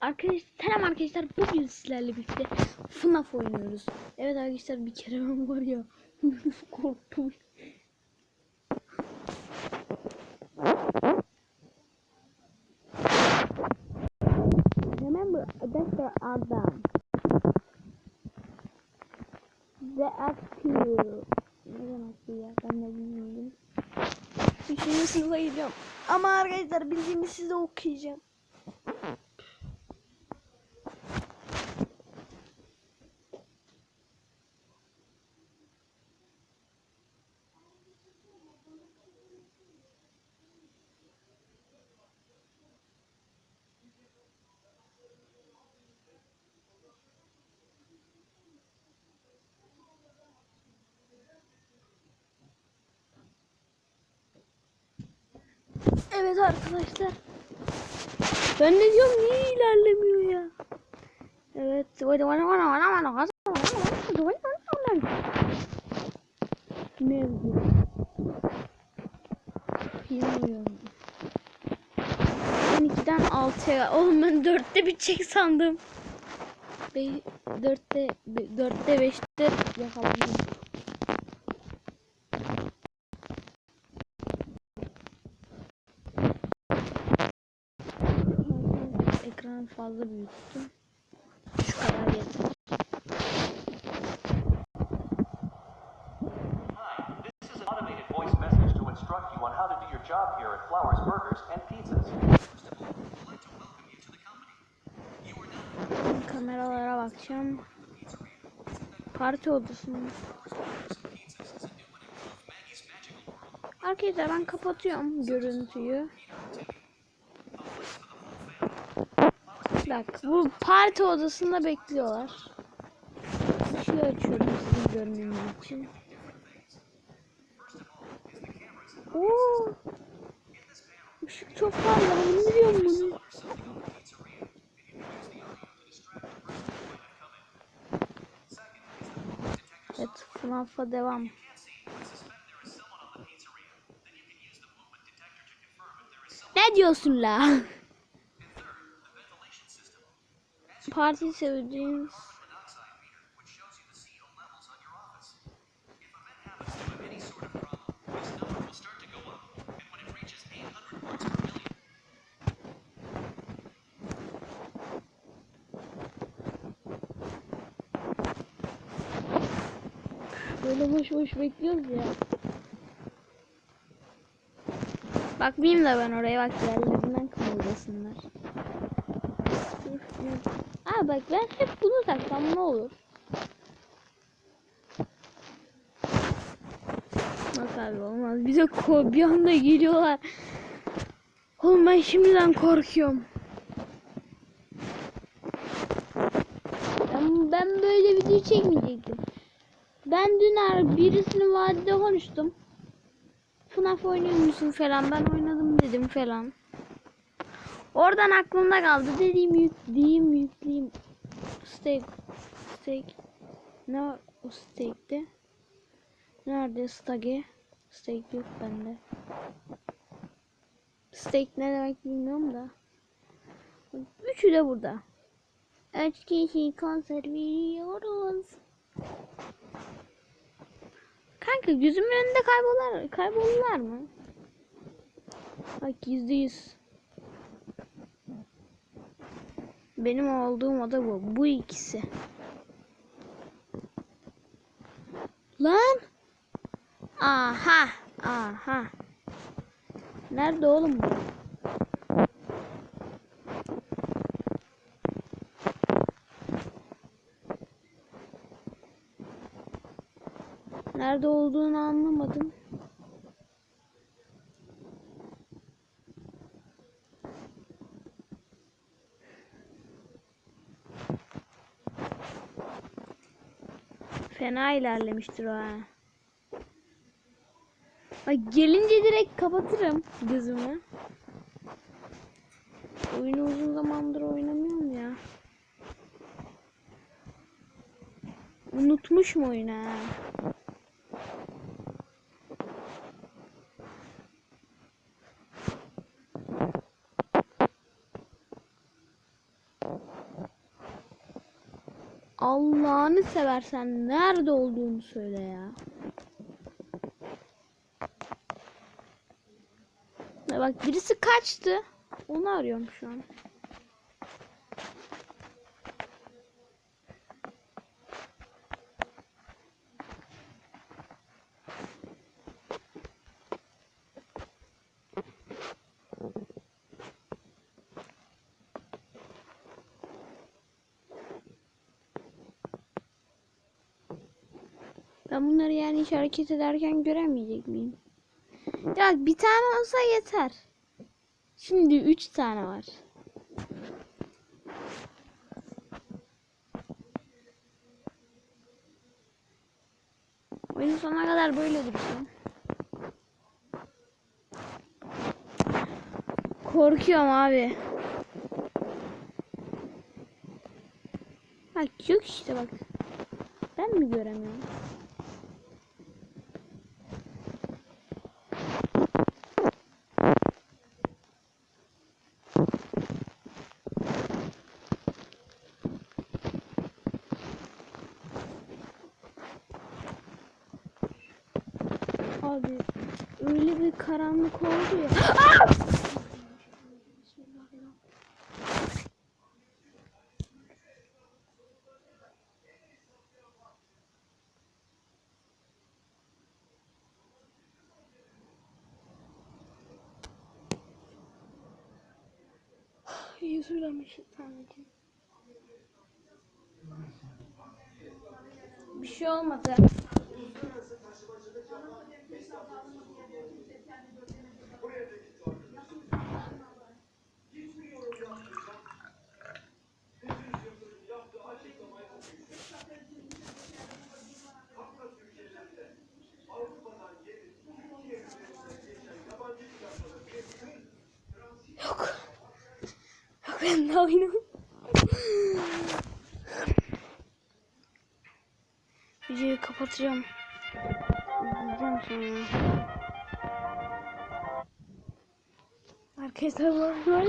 Arkadaşlar selam arkadaşlar bugün sizlerle birlikte FNAF oynuyoruz. Evet arkadaşlar bir kere ben var ya korktum. Remember that's the Adam. The active. Ne demek ya? Ben de bilmiyorum. Üçüncü sınıfa gidiyorum. Ama arkadaşlar bildiğimi size okuyacağım. Evet arkadaşlar. Ben ne diyorum niye ilerlemiyor ya? Evet. Ne yazıyor? Bilmiyorum. Ben 2'den 6'ya. Oğlum ben 4'te bitecek sandım. 4'te 4'te 5'te yakaladım. Ekranı fazla büyüttüm. Şu kadar yeter. Job here at Flowers Burgers and Pizzas. Kameralara bakacağım. Parti odası mı? Arkadaşlar ben kapatıyorum görüntüyü. Bak bu parti odasında bekliyorlar. Işığı açıyorum sizin görmeniz için. Oo! Işık çok fazla. Ben biliyorum bunu. Evet, FNAF'a devam. Ne diyorsun la? Parti sevdiğiniz which shows you the CO levels on your office. If a vent happens to have any sort of problem, this number will start to go up, and when it reaches 800 parts per million, böyle boş boş bekliyoruz ya. Bakmayayım da ben oraya bak yerlerinden kımıldasınlar. Bak ben hep bunu taksam ne olur? Bak abi olmaz. Bize bir anda geliyorlar. Oğlum ben şimdiden korkuyorum. Ben, ben böyle video çekmeyecektim. Ben dün her birisinin vadide konuştum. FNAF oynuyor musun falan ben oynadım dedim falan. Oradan aklımda kaldı dediğim yükleyeyim. Steak. Steak. Ne o steak'te? Nerede stagi? Steak yok bende. Steak ne demek bilmiyorum da. Üçü de burada. Üç kişi konser veriyoruz. Kanka gözümün önünde kaybolar, kaybolurlar mı? Bak yüzde yüz. Benim olduğum oda bu. Bu ikisi. Lan! Aha! Aha! Nerede oğlum bu? Nerede olduğunu anlamadım. Fena ilerlemiştir o ha. Bak gelince direkt kapatırım gözümü. Oyunu uzun zamandır oynamıyorum ya. Unutmuşum oyunu ha. Allah'ını seversen nerede olduğunu söyle. Ya bak birisi kaçtı. Onu arıyorum şu an. Ben bunları yani hiç hareket ederken göremeyecek miyim? Ya bir tane olsa yeter. Şimdi üç tane var. Oyun sonuna kadar böyle dursun. Korkuyorum abi. Bak yok işte bak. Ben mi göremiyorum? Abi öyle bir karanlık oldu ya. Aa! Yüzüyle ışıklandım. Bir şey olmadı. Yok. Yok ben de oynamam. Videoyu kapatacağım. İzleyeceğim sonra. Arkadaşlar bay bay.